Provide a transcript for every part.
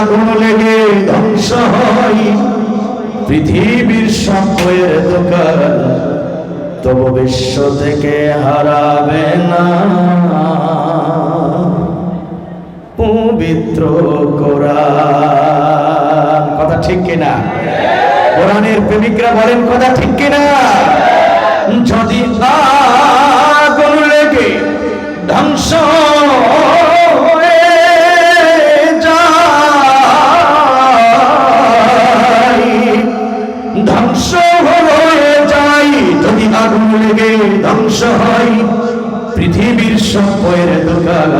আগুন লেগে ধ্বংস হয়। পৃথিবীর সম্পয়ের দোকান তবু বিশ্ব থেকে হারাবে না। পবিত্র কোরআন। কথা ঠিক কিনা? কোরআনের প্রেমিকরা বলেন, কথা ঠিক কিনা? যদি আ ধ্বংস হয়ে যাই। যদি আগুন লেগে ধ্বংস হয়, পৃথিবীর সভ্যের দোকান।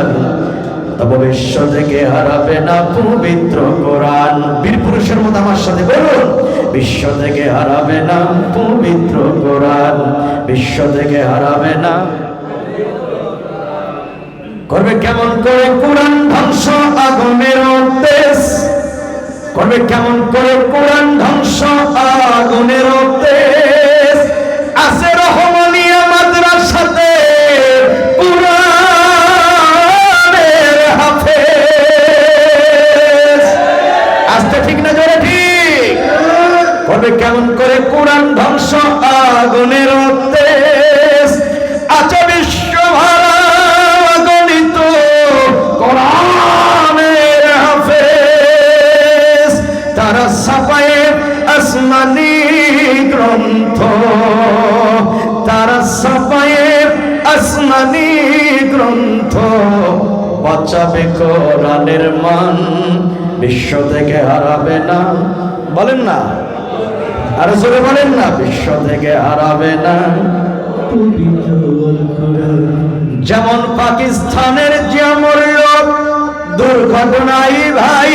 বিশ্ব থেকে হারাবে না পবিত্র কোরআন। বীর পুরুষের মতো আমার সাথে বলুন, বিশ্ব থেকে হারাবে না পবিত্র কোরআন। বিশ্ব থেকে হারাবে না। করবে কেমন করে কোরআন ধ্বংস আগুনের উদ্দেশ করবে কেমন করে কোরআন ধ্বংস আগুনের উদ্দেশ আছে রহমানিয়া মাদ্রাসাতে কোরআনের হাফেজ। আসতে ঠিক না জোরে ঠিক? কবে কেমন করে কোরআন ধ্বংস, আগুনের গ্রন্থ বাঁচাবে কোরআনের মান। বিশ্ব থেকে হারাবে না। বলেন না। আর জোরে বলেন না। বিশ্ব থেকে হারাবে না। যেমন পাকিস্তানের যে মূল্য দুর্ঘটনাই ভাই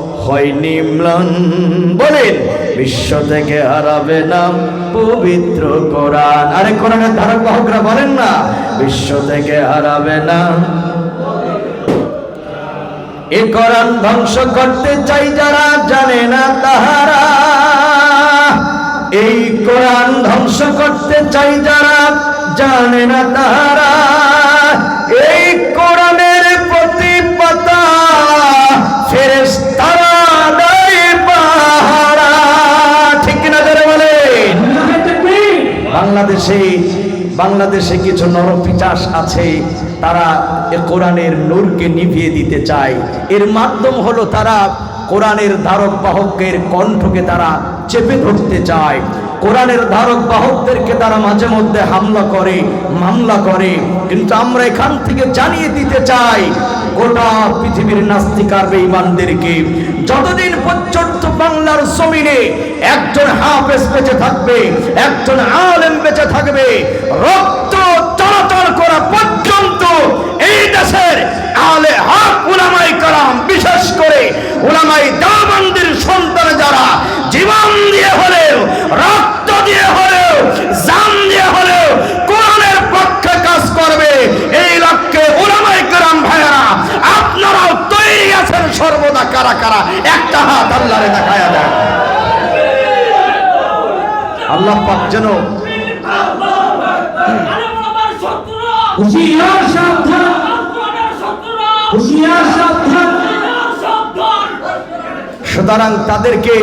হয়নি ম্লান বলেন, বিশ্ব থেকে হারাবে না পবিত্র কোরআন। আরে, কোরআনের ধারক বাহকরা বলেন না, বিশ্ব থেকে হারাবে না এ কোরআন ধ্বংস করতে চাই যারা জানে না তাহারা। এই কোরআন ধ্বংস করতে চাই যারা জানে না তাহারা। এই বাংলাদেশে বাংলাদেশে কিছু নরপিচাস আছে, তারা এ কোরআনের নূরকে নিভিয়ে দিতে চায়। এর মাধ্যম হলো তারা কোরআনের ধারক বাহকের কণ্ঠকে তারা চেপে ধরতে চায়। কোরআনের ধারক বাহকদেরকে তারা মাঝে মধ্যে হামলা করে, মামলা করে। কিন্তু আমরা এখান থেকে জানিয়ে দিতে চাই, গোটা পৃথিবীর নাস্তিকার বেঈমানদেরকে, যতদিন পর্যন্ত বাংলার জমিনে একজন হাফেজ বেঁচে থাকবে একজন আলেম বেঁচে থাকবে। রক্ত সর্বদা কারা কারা? একটা হাত আল্লাহরে দেখায়া দেয় আল্লাহ পাক যেন হুশিয়ার সাবধান। হুশিয়ার সাবধান। সুতরাং তাদেরকে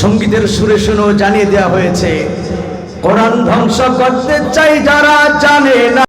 সঙ্গীতের সুরে শুনেও জানিয়ে দেওয়া হয়েছে কোরআন ধ্বংস করতে চাই যারা জানে না।